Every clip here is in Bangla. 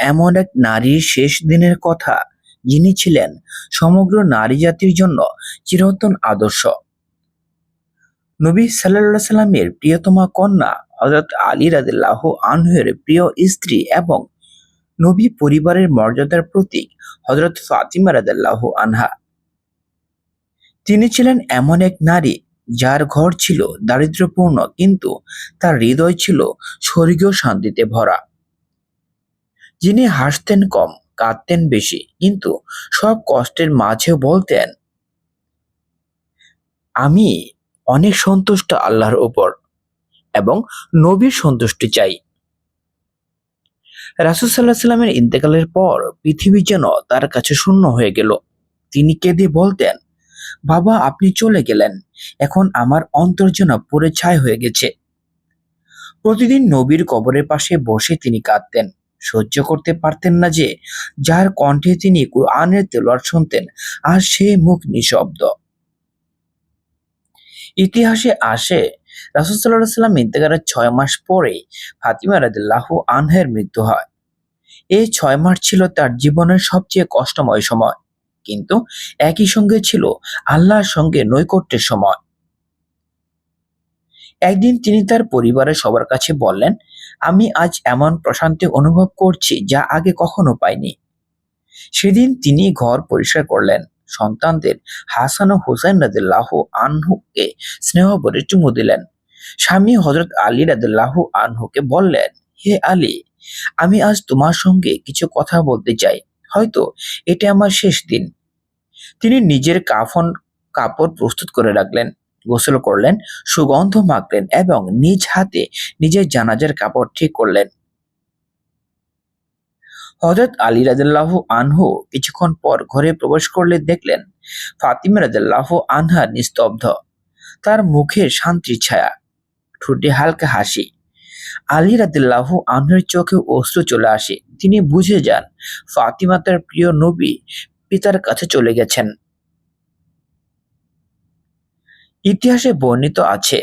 এমন এক নারীর শেষ দিনের কথা যিনি ছিলেন সমগ্র নারী জাতির জন্য চিরন্তন আদর্শ। নবী সাল্লাহ সাল্লামের প্রিয়তমা কন্যা হজরত আলী রাদিল্লাহ আনহের প্রিয় স্ত্রী এবং নবী পরিবারের মর্যাদার প্রতীক হজরত ফাতিমা রাদিল্লাহ আনহা। তিনি ছিলেন এমন এক নারী যার ঘর ছিল দারিদ্র্যপূর্ণ কিন্তু তার হৃদয় ছিল স্বর্গীয় শান্তিতে ভরা। যিনি হাসতেন কম, কাঁদতেন বেশি, কিন্তু সব কষ্টের মাঝেও বলতেন, আমি অনেক সন্তুষ্ট আল্লাহর উপর এবং নবীর সন্তুষ্টি চাই। রাসুসাল্লাহ সাল্লামের ইন্তেকালের পর পৃথিবী যেন তার কাছে শূন্য হয়ে গেল। তিনি কেঁদে বলতেন, বাবা, আপনি চলে গেলেন। এখন আমার অন্তর যেন পুরে ছাই হয়ে গেছে। প্রতিদিন নবীর কবরের পাশে বসে তিনি কাঁদতেন। সহ্য করতে পারতেন না যে, যার কণ্ঠে তিনি কুরআনের তেলোয়ার শুনতেন আর সে মুখ নিঃশব্দ। ইতিহাসে আসে রাসুসাল্লাহ সাল্লাম ইন্তেকারের ছয় মাস পরে ফাতিমা রাদিল্লাহ আনহের মৃত্যু হয়। এই ছয় মাস ছিল তার জীবনের সবচেয়ে কষ্টময় সময়, কিন্তু একই সঙ্গে ছিল আল্লাহর সঙ্গে নৈকট্যের সময়। একদিন তিনি তার পরিবারের সবার কাছে বললেন আমি আজ এমন প্রশান্তি অনুভব করছি যা আগে কখনো পাইনি। সেদিন তিনি ঘর পরিষ্কার করলেন। সন্তানদের হাসান ও হুসাইন রাদিল্লাহ আনহুকে স্নেহ ভরে চুমু দিলেন। স্বামী হজরত আলী রাদিল্লাহ আনহুকে বললেন, হে আলী, আমি আজ তোমার সঙ্গে কিছু কথা বলতে চাই। হয়তো এটা আমার শেষ দিন। তিনি নিজের কাফন কাপড় প্রস্তুত করে রাখলেন। গোসল করলেন, সুগন্ধ মাখলেন এবং নিজ হাতে নিজের জানাজার কাপড় ঠিক করলেন। হজরত আলী রাজাল্লাহ আনহু কিছুক্ষণ পর ঘরে প্রবেশ করলে দেখলেন, ফাতিমা রাজাল্লাহ আনহা নিস্তব্ধ। তার মুখে শান্তির ছায়া, ঠোঁটে হালকা হাসি। আলী রাদিল্লাহ আনহের চোখে অশ্রু চলে আসে। তিনি বুঝে যান, ফাতিমা তার প্রিয় নবী পিতার কাছে চলে গেছেন। ইতিহাসে বর্ণিত আছে।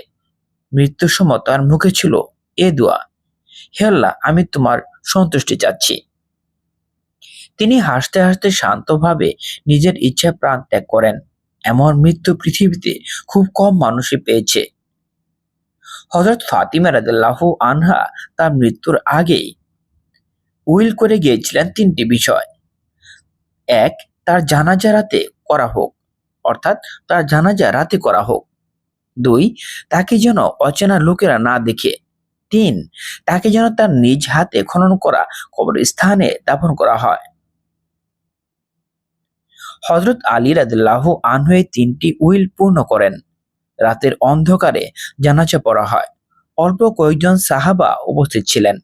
মৃত্যুর সময় তার মুখে ছিল এ দোয়া, হে আল্লাহ, আমি তোমার সন্তুষ্টি চাচ্ছি। তিনি হাসতে হাসতে শান্তভাবে নিজের ইচ্ছা প্রাণ ত্যাগ করেন। এমন মৃত্যু পৃথিবীতে খুব কম মানুষই পেয়েছে। হজরত ফাতিমা রাদিল্লাহ আনহা তার মৃত্যুর আগেই উইল করে গিয়েছিলেন তিনটি বিষয়। এক, তার জানাজা রাতে করা হোক, অর্থাৎ তার জানাজা রাতে করা হোক। দুই, তাকে যেন অচেনা লোকেরা না দেখে। তিন, তাকে যেন তার নিজ হাতে খনন করা কবর স্থানে দাফন করা হয়। হজরত আলী রাদিল্লাহ আনহয়ে তিনটি উইল পূর্ণ করেন। রাতের অন্ধকারে জানাজা পড়া হয়। অল্প কয়েকজন সাহাবা উপস্থিত ছিলেন।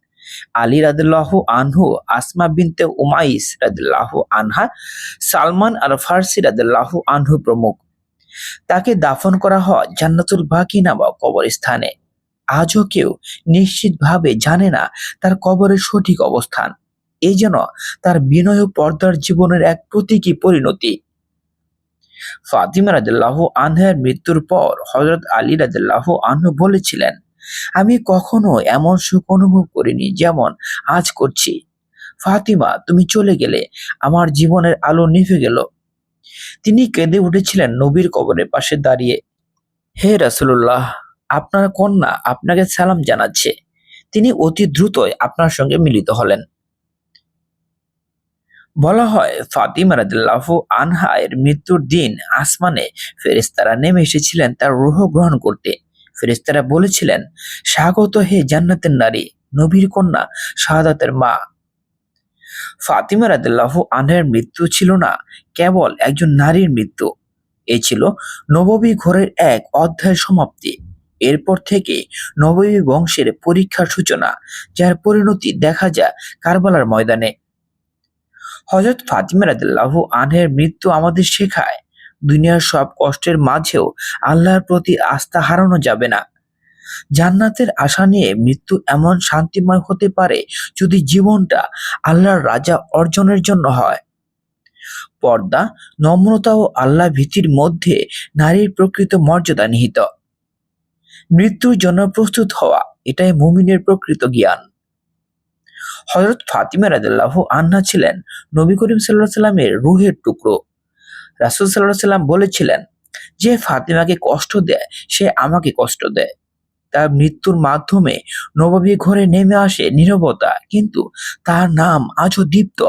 আলী রাদিল্লাহ আনহু, আসমা বিনতে উমাইস রাদিল্লাহ আনহা, সালমান আর ফার্সি রাদিল্লাহ আনহু প্রমুখ। তাকে দাফন করা হয় জান্নাতুল বাকি নামক কবরস্থানে। আজও কেউ নিশ্চিতভাবে জানে না তার কবরের সঠিক অবস্থান। এই যেন তার বিনয় পর্দার জীবনের এক প্রতীকী পরিণতি। ফাতিমা রাদিল্লাহ আনহের মৃত্যুর পর হজরত আলী রাদিল্লাহ আনহু বলেছিলেন, আমি কখনো এমন সুখ অনুভব করিনি যেমন আজ করছি। ফাতিমা, তুমি চলে গেলে আমার জীবনের আলো নিভে গেল। তিনি কেঁদে উঠেছিলেন নবীর কবরের পাশে দাঁড়িয়ে। হে রাসুল্লাহ আপনার কন্যা আপনাকে সালাম জানাচ্ছে। তিনি অতি দ্রুতই আপনার সঙ্গে মিলিত হলেন। বলা হয়, ফাতিমা রাদিল্লাহ আনহা এর মৃত্যুর দিন আসমানে ফেরেস্তারা নেমে এসেছিলেন তার রুহ গ্রহণ করতে। ফেরেস্তারা বলেছিলেন, স্বাগত হে জান্নাতের নারী, নবীর কন্যা, শাহাদাতের মা। ফাতিমা রাদিল্লাহ আনহের মৃত্যু ছিল না, কেবল একজন নারীর মৃত্যু। এ ছিল নববী ঘরের এক অধ্যায় সমাপ্তি। এরপর থেকে নববী বংশের পরীক্ষার সূচনা, যার পরিণতি দেখা যায় কারবালার ময়দানে। হজরত ফাতিমা রাদিল্লাহ আনহের মৃত্যু আমাদের শেখায়, দুনিয়ার সব কষ্টের মাঝেও আল্লাহর প্রতি আস্থা হারানো যাবে না। জান্নাতের আশা নিয়ে মৃত্যু এমন শান্তিময় হতে পারে যদি জীবনটা আল্লাহর রাজা অর্জনের জন্য হয়। পর্দা, নম্রতা ও আল্লাহ ভীতির মধ্যে নারীর প্রকৃত মর্যাদা নিহিত। মৃত্যুর জন্য প্রস্তুত হওয়া, এটাই মুমিনের প্রকৃত জ্ঞান। হজরত ফাতিমা রাদিল্লাহু আন্না ছিলেন নবী করিম সাল্লাহ সাল্লামের রুহের টুকরো। রাসুল সাল্লাহ সাল্লাম বলেছিলেন, যে ফাতিমাকে কষ্ট দেয়, সে আমাকে কষ্ট দেয়। তার মৃত্যুর মাধ্যমে নবাবী ঘরে নেমে আসে নীরবতা। কিন্তু তার নাম আজও দীপ্ত।